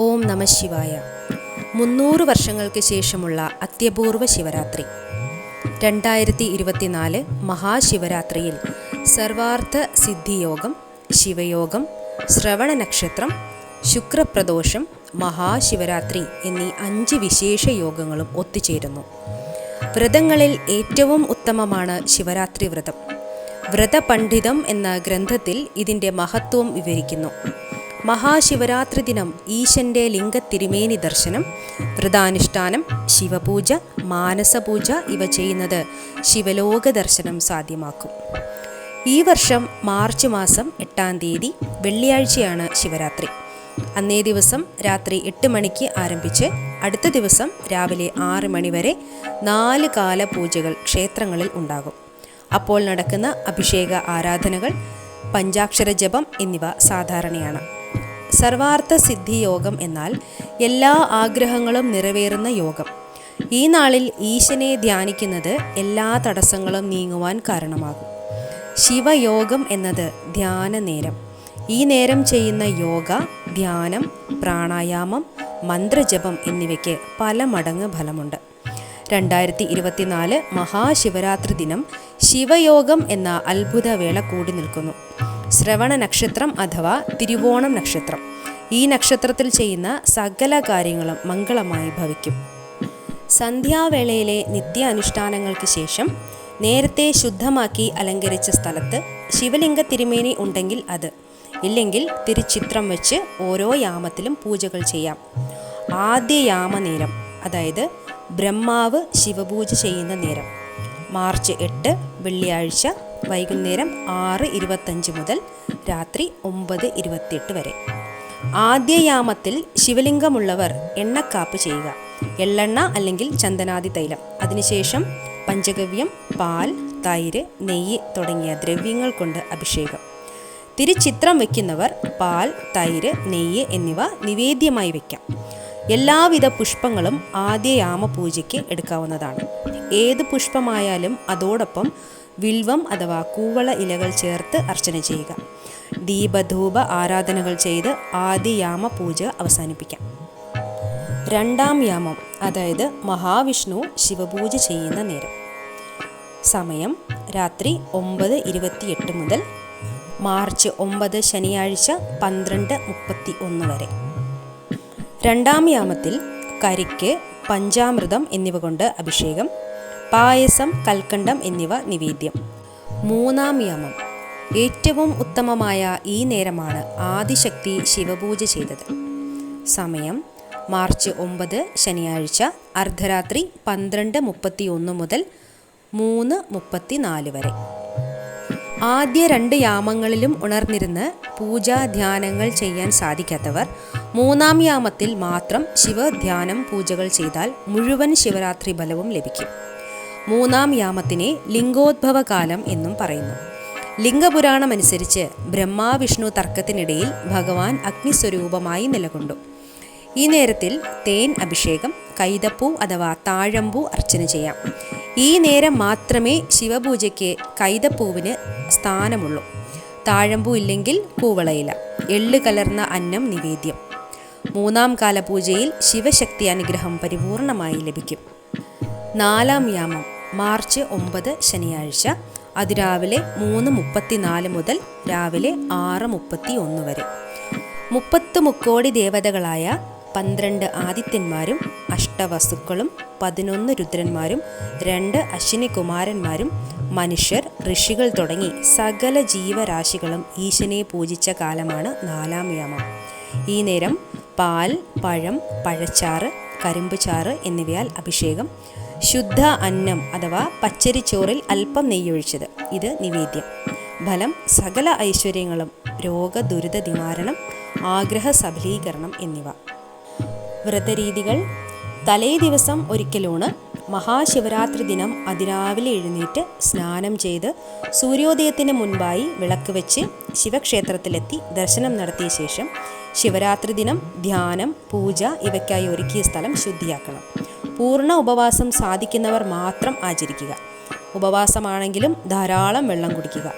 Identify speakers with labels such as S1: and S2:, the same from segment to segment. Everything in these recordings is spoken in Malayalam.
S1: ഓം നമ ശിവായ. മുന്നൂറ് വർഷങ്ങൾക്ക് ശേഷമുള്ള അത്യപൂർവ ശിവരാത്രി. രണ്ടായിരത്തി ഇരുപത്തിനാല് മഹാശിവരാത്രിയിൽ സർവാർത്ഥ സിദ്ധിയോഗം ശിവയോഗം ശ്രവണ നക്ഷത്രം ശുക്രപ്രദോഷം മഹാശിവരാത്രി എന്നീ അഞ്ച് വിശേഷ യോഗങ്ങളും ഒത്തുചേരുന്നു. വ്രതങ്ങളിൽ ഏറ്റവും ഉത്തമമാണ് ശിവരാത്രി വ്രതം വ്രതപണ്ഡിതം എന്ന ഗ്രന്ഥത്തിൽ ഇതിന്റെ മഹത്വം വിവരിക്കുന്നു. മഹാശിവരാത്രി ദിനം ഈശന്റെ ലിംഗ ലിംഗത്തിരുമേനി ദർശനം വ്രതാനുഷ്ഠാനം ശിവപൂജ മാനസപൂജ ഇവ ചെയ്യുന്നത് ശിവലോക ദർശനം സാധ്യമാക്കും. ഈ വർഷം മാർച്ച് മാസം എട്ടാം തീയതി വെള്ളിയാഴ്ചയാണ് ശിവരാത്രി. അന്നേ ദിവസം രാത്രി എട്ട് മണിക്ക് ആരംഭിച്ച് അടുത്ത ദിവസം രാവിലെ ആറ് മണിവരെ നാല് കാല പൂജകൾ ക്ഷേത്രങ്ങളിൽ ഉണ്ടാകും. അപ്പോൾ നടക്കുന്ന അഭിഷേക ആരാധനകൾ പഞ്ചാക്ഷര ജപം എന്നിവ സാധാരണയാണ്. സർവാർത്ഥ സിദ്ധി യോഗം എന്നാൽ എല്ലാ ആഗ്രഹങ്ങളും നിറവേറുന്ന യോഗം. ഈ നാളിൽ ഈശനെ ധ്യാനിക്കുന്നത് എല്ലാ തടസ്സങ്ങളും നീങ്ങുവാൻ കാരണമാകും. ശിവയോഗം എന്നത് ധ്യാന നേരം. ഈ നേരം ചെയ്യുന്ന യോഗ ധ്യാനം പ്രാണായാമം മന്ത്രജപം എന്നിവയ്ക്ക് പല മടങ്ങ് ഫലമുണ്ട്. രണ്ടായിരത്തി ഇരുപത്തിനാല് മഹാശിവരാത്രി ദിനം ശിവയോഗം എന്ന അത്ഭുത വേള കൂടി നിൽക്കുന്നു. ശ്രവണ നക്ഷത്രം അഥവാ തിരുവോണം നക്ഷത്രം. ഈ നക്ഷത്രത്തിൽ ചെയ്യുന്ന സകല കാര്യങ്ങളും മംഗളമായി ഭവിക്കും. സന്ധ്യാവേളയിലെ നിത്യ അനുഷ്ഠാനങ്ങൾക്ക് ശേഷം നേരത്തെ ശുദ്ധമാക്കി അലങ്കരിച്ച സ്ഥലത്ത് ശിവലിംഗ തിരുമേനി ഉണ്ടെങ്കിൽ അത്. ഇല്ലെങ്കിൽ തിരുച്ചിത്രം വെച്ച് ഓരോ യാമത്തിലും പൂജകൾ ചെയ്യാം. ആദ്യ യാമനേരം അതായത് ബ്രഹ്മാവ് ശിവപൂജ ചെയ്യുന്ന നേരം. മാർച്ച് എട്ട് വെള്ളിയാഴ്ച വൈകുന്നേരം ആറ് ഇരുപത്തഞ്ച് മുതൽ രാത്രി ഒമ്പത് ഇരുപത്തിയെട്ട് വരെ. ആദ്യയാമത്തിൽ ശിവലിംഗമുള്ളവർ എണ്ണക്കാപ്പ് ചെയ്യുക. എള്ളെണ്ണ അല്ലെങ്കിൽ ചന്ദനാദി തൈലം. അതിനുശേഷം പഞ്ചഗവ്യം പാൽ തൈര് നെയ്യ് തുടങ്ങിയ ദ്രവ്യങ്ങൾ കൊണ്ട് അഭിഷേകം. തിരുചിത്രം വയ്ക്കുന്നവർ പാൽ തൈര് നെയ്യ് എന്നിവ നിവേദ്യമായി വയ്ക്കാം. എല്ലാവിധ പുഷ്പങ്ങളും ആദ്യയാമ പൂജയ്ക്ക് എടുക്കാവുന്നതാണ്. ഏത് പുഷ്പമായാലും അതോടൊപ്പം വിൽവം അഥവാ കൂവള ഇലകൾ ചേർത്ത് അർച്ചന ചെയ്യുക. ദീപധൂപ ആരാധനകൾ ചെയ്ത് ആദ്യ യാമ പൂജ അവസാനിപ്പിക്കാം. രണ്ടാം യാമം അതായത് മഹാവിഷ്ണു ശിവപൂജ ചെയ്യുന്ന നേരം. സമയം രാത്രി ഒമ്പത് ഇരുപത്തിയെട്ട് മുതൽ മാർച്ച് ഒമ്പത് ശനിയാഴ്ച പന്ത്രണ്ട് മുപ്പത്തി ഒന്ന് വരെ. രണ്ടാം യാമത്തിൽ കരിക്ക് പഞ്ചാമൃതം എന്നിവ കൊണ്ട് അഭിഷേകം പായസം കൽക്കണ്ടം എന്നിവ നിവേദ്യം. മൂന്നാം യമം. ഏറ്റവും ഉത്തമമായ ഈ നേരമാണ് ആദിശക്തി ശിവപൂജ ചെയ്തത്. സമയം മാർച്ച് ഒമ്പത് ശനിയാഴ്ച അർദ്ധരാത്രി പന്ത്രണ്ട് മുപ്പത്തി ഒന്ന് മുതൽ മൂന്ന് മുപ്പത്തി നാല് വരെ. ആദ്യ രണ്ട് യാമങ്ങളിലും ഉണർന്നിരുന്ന് പൂജാ ധ്യാനങ്ങൾ ചെയ്യാൻ സാധിക്കാത്തവർ മൂന്നാം യാമത്തിൽ മാത്രം ശിവധ്യാനം പൂജകൾ ചെയ്താൽ മുഴുവൻ ശിവരാത്രി ബലവും ലഭിക്കും. മൂന്നാം യാമത്തിനെ ലിംഗോദ്ഭവകാലം എന്നും പറയുന്നു. ലിംഗപുരാണമനുസരിച്ച് ബ്രഹ്മാവിഷ്ണു തർക്കത്തിനിടയിൽ ഭഗവാൻ അഗ്നിസ്വരൂപമായി നിലകൊണ്ടു. ഈ നേരത്തിൽ തേൻ അഭിഷേകം കൈതപ്പൂ അഥവാ താഴമ്പൂ അർച്ചന ചെയ്യാം. ഈ നേരം മാത്രമേ ശിവപൂജയ്ക്ക് കൈതപ്പൂവിന് സ്ഥാനമുള്ളൂ. താഴമ്പൂ ഇല്ലെങ്കിൽ കൂവളയില എള്ള് കലർന്ന അന്നം നിവേദ്യം. മൂന്നാം കാല പൂജയിൽ ശിവശക്തി അനുഗ്രഹം പരിപൂർണമായി ലഭിക്കും. നാലാം യാമം മാർച്ച് ഒമ്പത് ശനിയാഴ്ച അതിരാവിലെ മൂന്ന് മുപ്പത്തിനാല് മുതൽ രാവിലെ ആറ് മുപ്പത്തി ഒന്ന് വരെ. മുപ്പത്ത് മുക്കോടി ദേവതകളായ പന്ത്രണ്ട് ആദിത്യന്മാരും അഷ്ടവസ്തുക്കളും പതിനൊന്ന് രുദ്രന്മാരും രണ്ട് അശ്വിനി കുമാരന്മാരും മനുഷ്യർ ഋഷികൾ തുടങ്ങി സകല ജീവരാശികളും ഈശനെ പൂജിച്ച കാലമാണ് നാലാം യാമം. ഈ നേരം പാൽ പഴം പഴച്ചാറ് കരിമ്പ് ചാറ് എന്നിവയാൽ അഭിഷേകം ശുദ്ധ അന്നം അഥവാ പച്ചരിച്ചോറിൽ അല്പം നെയ്യൊഴിച്ചത്. ഇത് നിവേദ്യം. ഫലം സകല ഐശ്വര്യങ്ങളും രോഗദുരിത നിവാരണം ആഗ്രഹ സഫലീകരണം എന്നിവ. വ്രതരീതികൾ. തലേ ദിവസം ഒരിക്കലൂണ് മഹാശിവരാത്രി ദിനം അതിരാവിലെ എഴുന്നേറ്റ് സ്നാനം ചെയ്ത് സൂര്യോദയത്തിന് മുൻപായി വിളക്ക് വെച്ച് ശിവക്ഷേത്രത്തിലെത്തി ദർശനം നടത്തിയ ശേഷം ശിവരാത്രി ദിനം ധ്യാനം പൂജ ഇവയ്ക്കായി ഒരുക്കിയ സ്ഥലം ശുദ്ധിയാക്കണം. പൂർണ ഉപവാസം സാധിക്കുന്നവർ മാത്രം ആചരിക്കുക. ഉപവാസമാണെങ്കിലും ധാരാളം വെള്ളം കുടിക്കുക.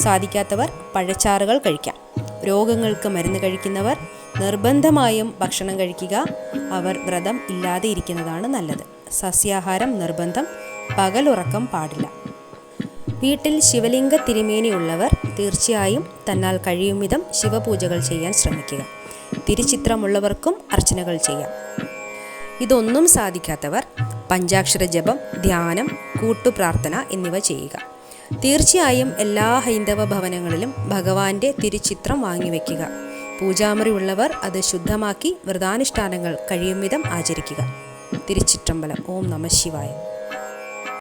S1: സാധിക്കാത്തവർ പഴച്ചാറുകൾ കഴിക്കാം. രോഗങ്ങൾക്ക് മരുന്ന് കഴിക്കുന്നവർ നിർബന്ധമായും ഭക്ഷണം കഴിക്കുക. അവർ വ്രതം ഇല്ലാതെ ഇരിക്കുന്നതാണ് നല്ലത്. സസ്യാഹാരം നിർബന്ധം പകലുറക്കം പാടില്ല. വീട്ടിൽ ശിവലിംഗ തിരുമേനിയുള്ളവർ തീർച്ചയായും തന്നാൽ കഴിയും വിധം ശിവപൂജകൾ ചെയ്യാൻ ശ്രമിക്കുക. തിരുചിത്രമുള്ളവർക്കും അർച്ചനകൾ ചെയ്യാം. ഇതൊന്നും സാധിക്കാത്തവർ പഞ്ചാക്ഷര ജപം ധ്യാനം കൂട്ടുപ്രാർത്ഥന എന്നിവ ചെയ്യുക. തീർച്ചയായും എല്ലാ ഹൈന്ദവ ഭവനങ്ങളിലും ഭഗവാന്റെ തിരുചിത്രം വാങ്ങിവെക്കുക പൂജാമുറി ഉള്ളവർ അത് ശുദ്ധമാക്കി വ്രതാനുഷ്ഠാനങ്ങൾ കഴിയും വിധം ആചരിക്കുക. തിരുച്ചിത്രമ്പലം ഓം നമ ശിവായ.